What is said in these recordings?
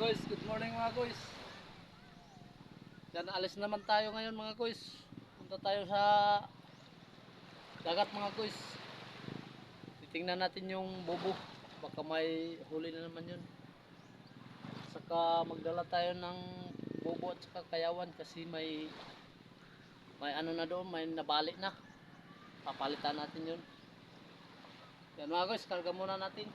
guys, good morning mga guys. Yan, alis naman tayo ngayon mga guys. Punta tayo sa dagat mga guys. Titingnan natin yung bobo. Baka may huli na naman yun. Saka magdala tayo ng bobo at saka kayawan kasi may may ano na doon, may nabali na. Papalitan natin yun. Yan mga guys, karga muna natin.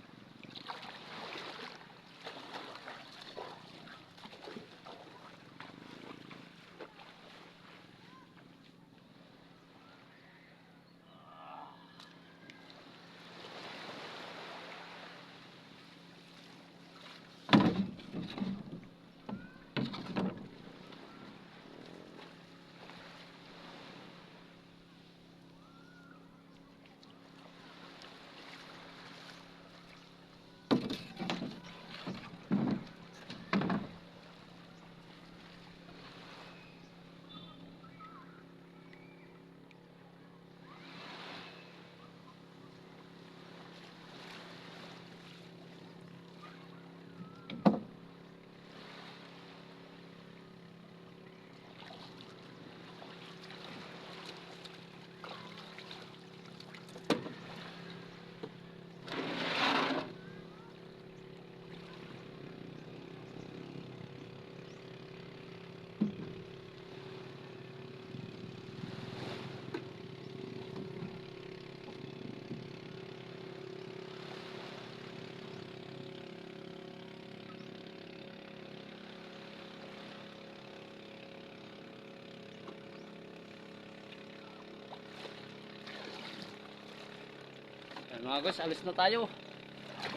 Yan mga guys, alis na tayo.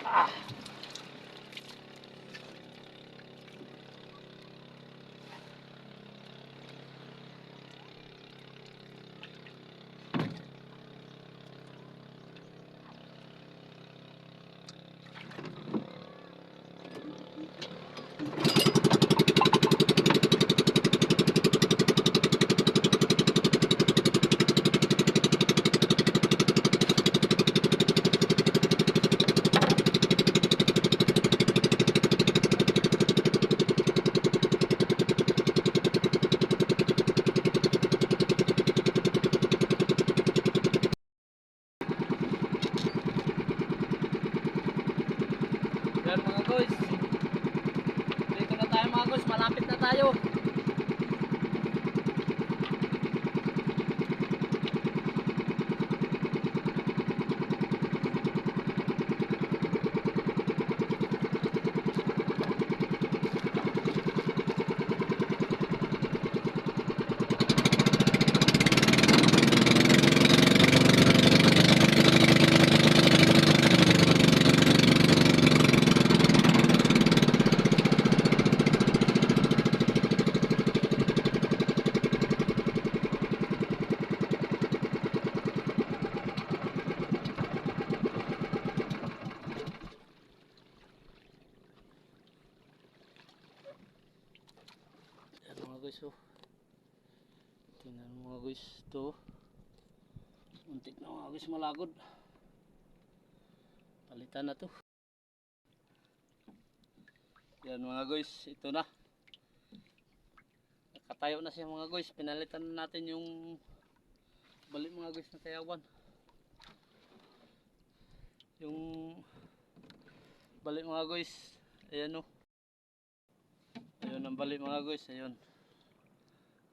Ah. Yan mga guys. Dito na tayo mga guys, malapit na tayo. Yan mga guys oh. Tingnan mga guys to. Untik na mga guys malagod. Palitan na to. Yan mga guys, ito na. Nakatayo na siya mga guys. Pinalitan na natin yung balik mga guys na kayawan. Yung balik mga guys. Ayan oh. Ayun ang bali mga guys, ayun.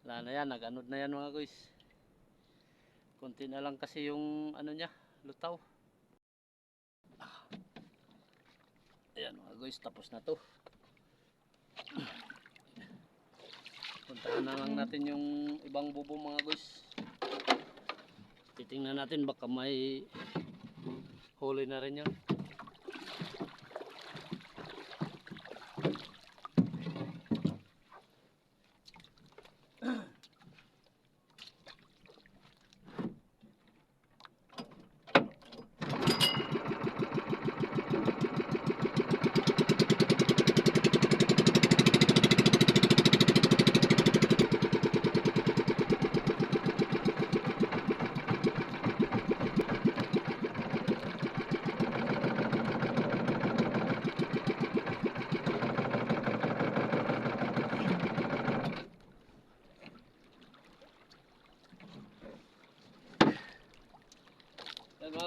Wala na yan, nag-anod na yan mga guys. Kunti na lang kasi yung ano niya, lutaw. Ah. Ayan mga guys, tapos na to. Puntahan na lang natin yung ibang bubo mga guys. Titingnan natin baka may huli na rin yun.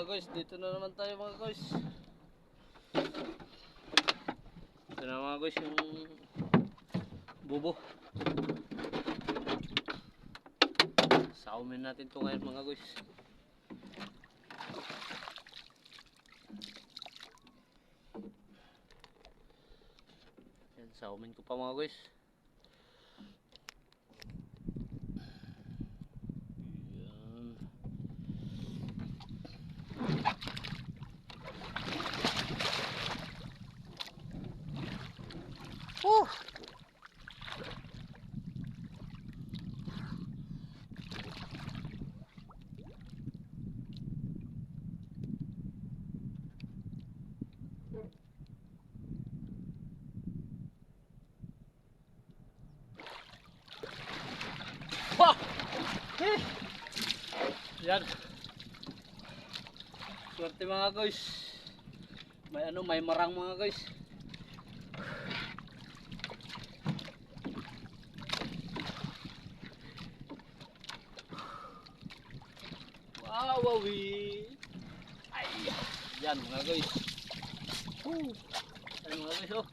Guys, dito na naman tayo mga guys. Ito na mga guys yung bubo. Saumin natin to ngayon mga guys. Yan, saumin ko pa mga guys. Whew. Wah! Eh! Yan. Swerte mga guys. May ano, may marang mga guys. Wow, wawi. Ay, yan mga guys. Woo. Yan mga guys, oh.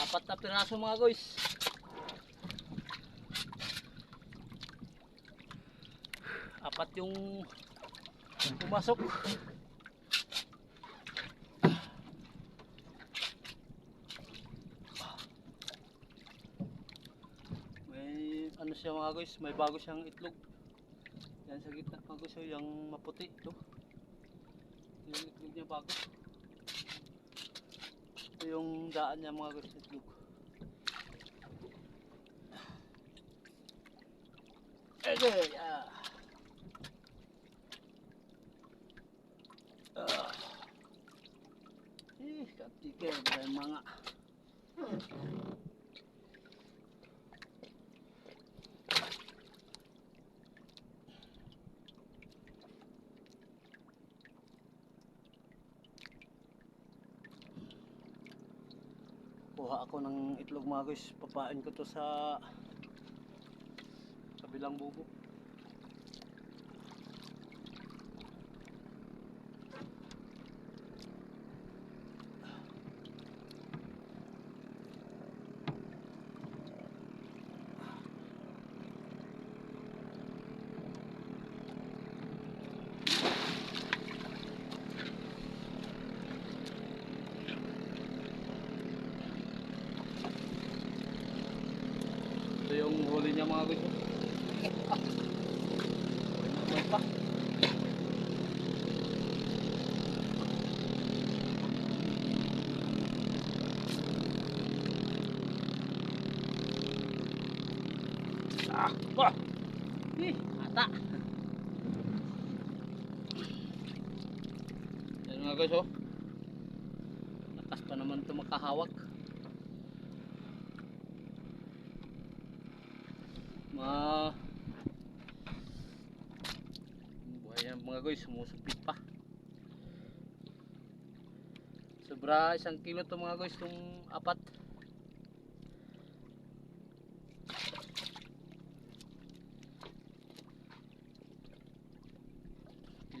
Apat na piraso mga guys. Apat yung pumasok. Ano siya mga guys, may bago siyang itlog. Yan sa gitna mga guys, oh, yung maputi ito. Yung itlog niya bago. Ito yung daan niya mga guys, itlog. Okay, ah. Ah. Eh, katikil may mga. Kuha ako ng itlog mga guys. Papain ko to sa kabilang bubo. Ito yung huli niya mga guys. Ah. May pa. Ah. Ih, mata. Yan mga guys oh. Lakas pa naman ito makahawak. Ma Buhay yan mga guys, sumusupit pa. Sobra isang kilo to mga guys, itong apat.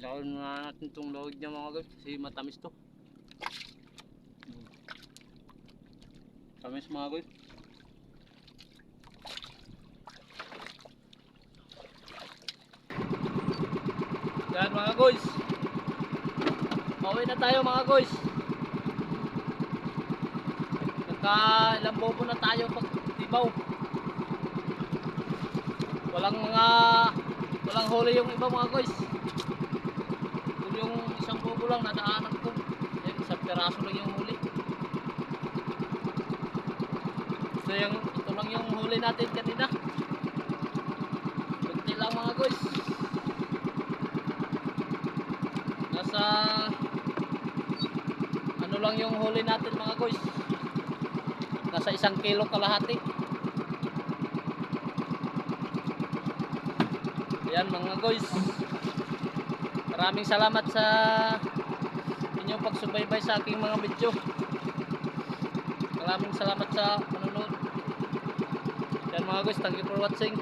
Ilawin na natin itong lawag niya mga guys, kasi matamis to. Tamis mga guys. Yan mga guys. Pauwi na tayo mga guys. Nagka ilang bobo na tayo pag tibaw. Walang mga walang huli yung iba mga guys. Kung yung isang bobo lang nadaanan ko. Yan, isang piraso lang yung huli. So yung, ito lang yung huli natin kanina. Kunti lang mga guys. Nasa ano lang yung huli natin mga guys. Nasa isang kilo kalahati. Ayan mga guys. Maraming salamat sa inyong pagsubaybay sa aking mga video. Maraming salamat sa panonood. Yan mga guys, thank you for watching.